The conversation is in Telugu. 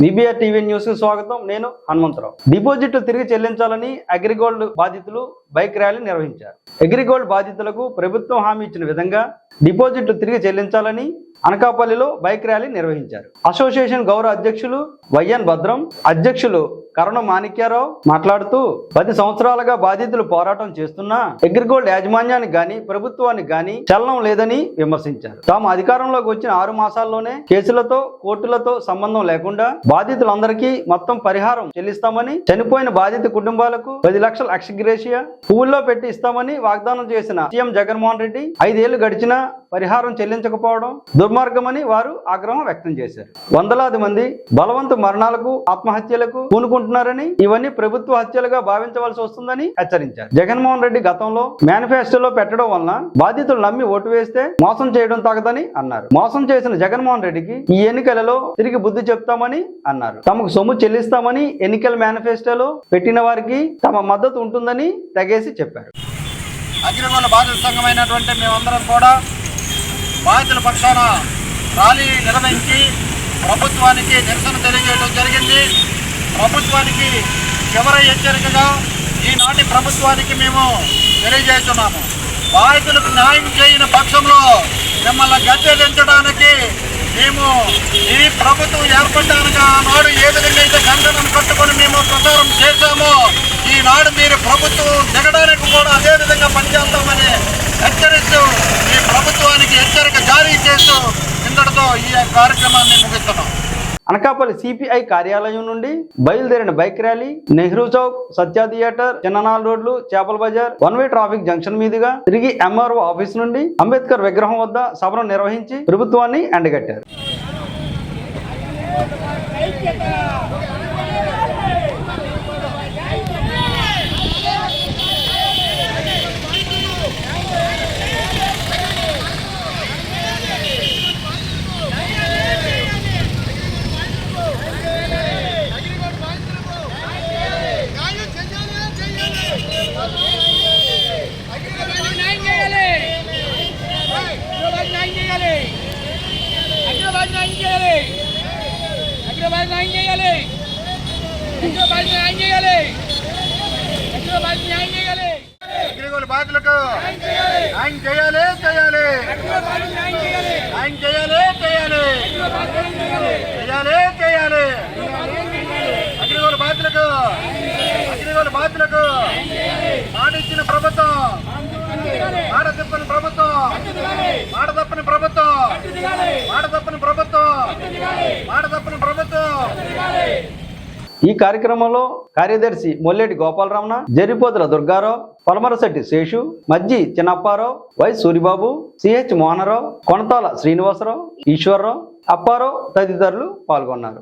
బీబీఆర్ టీవీ న్యూస్కు స్వాగతం. నేను హనుమంతరావు. డిపాజిట్లు తిరిగి చెల్లించాలని అగ్రిగోల్డ్ బాధితులు బైక్ ర్యాలీ నిర్వహించారు. అగ్రిగోల్డ్ బాధితులకు ప్రభుత్వం హామీ ఇచ్చిన విధంగా డిపాజిట్లు తిరిగి చెల్లించాలని అనకాపల్లిలో బైక్ ర్యాలీ నిర్వహించారు. అసోసియేషన్ గౌరవ అధ్యక్షులు వైఎన్ భద్రం అధ్యక్షులు కరుణ మాణిక్యారావు మాట్లాడుతూ పది సంవత్సరాలుగా బాధితులు పోరాటం చేస్తున్నా అగ్రిగోల్డ్ యాజమాన్యానికి గాని ప్రభుత్వానికి గాని చలనం లేదని విమర్శించారు. తాము అధికారంలోకి వచ్చిన ఆరు మాసాల్లోనే కేసులతో కోర్టులతో సంబంధం లేకుండా బాధితులందరికీ మొత్తం పరిహారం చెల్లిస్తామని చనిపోయిన బాధిత కుటుంబాలకు పది లక్షల అక్షగ్రేషియా పువ్వుల్లో పెట్టి ఇస్తామని వాగ్దానం చేసిన సీఎం జగన్మోహన్ రెడ్డి ఐదేళ్ళు గడిచినా పరిహారం చెల్లించకపోవడం దుర్మార్గమని వారు ఆగ్రహం వ్యక్తం చేశారు. వందలాది మంది బలవంత మరణాలకు ఆత్మహత్యలకు పూనుకుంటున్నారని ఇవన్నీ ప్రభుత్వ హత్యలుగా భావించవలసి వస్తుందని హెచ్చరించారు. జగన్మోహన్ రెడ్డి గతంలో మేనిఫెస్టోలో పెట్టడం వలన బాధితులు నమ్మి ఓటు వేస్తే మోసం చేయడం తగదని అన్నారు. మోసం చేసిన జగన్మోహన్ రెడ్డికి ఈ ఎన్నికలలో తిరిగి బుద్ధి చెప్తామని అన్నారు. తమకు సొమ్ము చెల్లిస్తామని ఎన్నికల మేనిఫెస్టోలో పెట్టిన వారికి తమ మద్దతు ఉంటుందని తెగేసి చెప్పారు. అగ్రిగోళ బాధిత సంఘమైనటువంటి మేమందరం కూడా బాధితుల పక్షాన ర్యాలీ నిర్వహించి ప్రభుత్వానికి నిరసన తెలియజేయడం జరిగింది. ప్రభుత్వానికి చివరి హెచ్చరికగా ఈనాటి ప్రభుత్వానికి మేము తెలియజేస్తున్నాము. బాధితులకు న్యాయం చేయని పక్షంలో మిమ్మల్ని గద్దెదించడానికి మేము ఈ ప్రభుత్వం ఏర్పడడానికి ఆనాడు ఏ విధంగా కార్యక్రమాన్ని ముగిస్తున్నాం. అనకాపల్లి సిపిఐ కార్యాలయం నుండి బయలుదేరిన bike rally Nehru Chowk Satya theatre Chinnanal రోడ్లు చేపల Bazar one way traffic junction మీదుగా తిరిగి ఎంఆర్ఓ ఆఫీస్ నుండి అంబేద్కర్ విగ్రహం వద్ద సభను నిర్వహించి ప్రభుత్వాన్ని ఎండగట్టారు న్యాయం చేయాలి అగ్రవాది న్యాయం చేయాలి అగ్రవాది న్యాయం చేయాలి. అగ్రవాది న్యాయం చేయాలి. అగ్రవాది న్యాయం చేయాలి. అగ్రవాది న్యాయం చేయాలి. అగ్రిగోళ బాధితులకు న్యాయం చేయాలి చేయాలి. న్యాయం చేయాలి. చేయాలి చేయాలి. చేయాలి. అగ్రిగోళ బాధితులకు అగ్రిగోళ బాధితులకు మాట ఇచ్చిన ప్రభుత్వం మాట తప్పని ప్రభుత్వం మాట తప్పని ప్రభుత్వం మాట తప్పని ప్రభుత్వం మాట తప్పని ప్రభుత్వం ఈ కార్యక్రమంలో కార్యదర్శి మొల్లెటి గోపాలరమణ జరిపోతుల దుర్గారావు పలమరశెట్టి శేషు మజ్జి చిన్నప్పారావు వై సూరిబాబు సిహెచ్ మోహనరావు కొనతాల శ్రీనివాసరావు ఈశ్వరరావు అప్పారావు తదితరులు పాల్గొన్నారు.